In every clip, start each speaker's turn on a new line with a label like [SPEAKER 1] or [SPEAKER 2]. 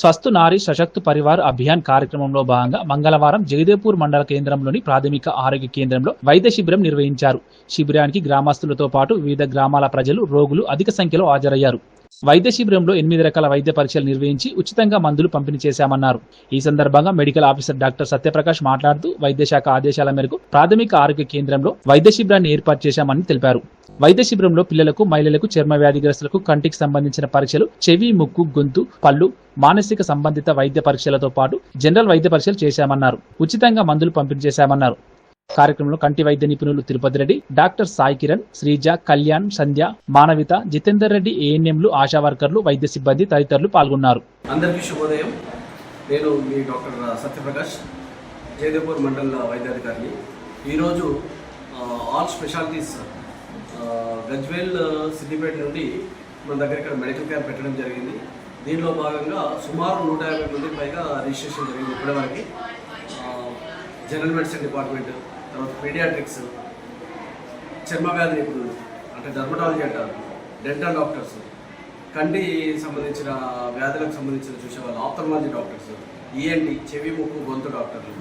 [SPEAKER 1] స్వస్థు నారీ సశక్త్ పరివార్ అభియాన్ కార్యక్రమంలో భాగంగా మంగళవారం జగదేపూర్ మండల కేంద్రంలోని ప్రాథమిక ఆరోగ్య కేంద్రంలో వైద్య శిబిరం నిర్వహించారు. శిబిరానికి గ్రామస్తులతో పాటు వివిధ గ్రామాల ప్రజలు రోగులు అధిక సంఖ్యలో హాజరయ్యారు. వైద్య శిబిరంలో ఎనిమిది రకాల వైద్య పరీక్షలు నిర్వహించి ఉచితంగా మందులు పంపిణీ చేశామన్నారు. ఈ సందర్భంగా మెడికల్ ఆఫీసర్ డాక్టర్ సత్యప్రకాష్ మాట్లాడుతూ వైద్య శాఖ ఆదేశాల మేరకు ప్రాథమిక ఆరోగ్య కేంద్రంలో వైద్య శిబిరాన్ని ఏర్పాటు చేశామని తెలిపారు. వైద్య శిబిరంలో పిల్లలకు మహిళలకు చర్మ వ్యాధిగ్రస్తులకు కంటికి సంబంధించిన పరీక్షలు చెవి ముక్కు గొంతు పళ్ళు మానసిక సంబంధిత వైద్య పరీక్షలతో పాటు జనరల్ వైద్య పరీక్షలు చేశామన్నారు. ఉచితంగా మందులు పంపిణీ చేశామన్నారు. కార్యక్రమంలో కంటి వైద్య నిపుణులు తిరుపతి రెడ్డి డాక్టర్ సాయి కిరణ్ శ్రీజ కళ్యాణ్ సంధ్య మానవిత జితేందర్ రెడ్డి ఏఎన్ఎంలు ఆశా వర్కర్లు వైద్య సిబ్బంది తదితరులు పాల్గొన్నారు.
[SPEAKER 2] అందరికీ శుభోదయం. నేను మీ డాక్టర్ సత్యప్రకాష్ జయదేవ్పూర్ మండల వైద్యాధికారిని. ఈరోజు ఆల్ స్పెషాలిటీస్ గజ్వేల్ సిద్దిపేట నుండి మన దగ్గర ఇక్కడ మెడికల్ క్యాంప్ పెట్టడం జరిగింది. దీనిలో భాగంగా సుమారు నూట యాభై మంది పైగా రిజిస్ట్రేషన్ జరిగింది ఇప్పటివరకు. జనరల్ మెడిసిన్ డిపార్ట్మెంట్ తర్వాత పీడియాట్రిక్స్ చర్మ వ్యాధి నిపుణులు అంటే డర్మటాలజీ అంటారు. డెంటల్ డాక్టర్స్ కంటి సంబంధించిన వ్యాధులకు సంబంధించిన చూసేవాళ్ళు ఆప్థమాలజీ డాక్టర్స్ ఈఎన్టి చెవి ముక్కు గొంతు డాక్టర్లు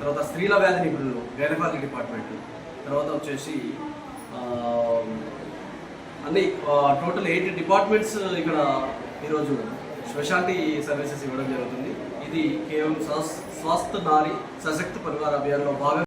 [SPEAKER 2] తర్వాత స్త్రీల వ్యాధి నిపుణులు గైనకాలజీ డిపార్ట్మెంట్ తర్వాత వచ్చేసి అన్ని టోటల్ ఎయిట్ డిపార్ట్మెంట్స్ ఇక్కడ ఈరోజు స్పెషాలిటీ సర్వీసెస్ ఇవ్వడం జరుగుతుంది. ఇది కేవలం స్వస్- స్వస్థ నారి సశక్త పరివార అభియాన్లో భాగంగా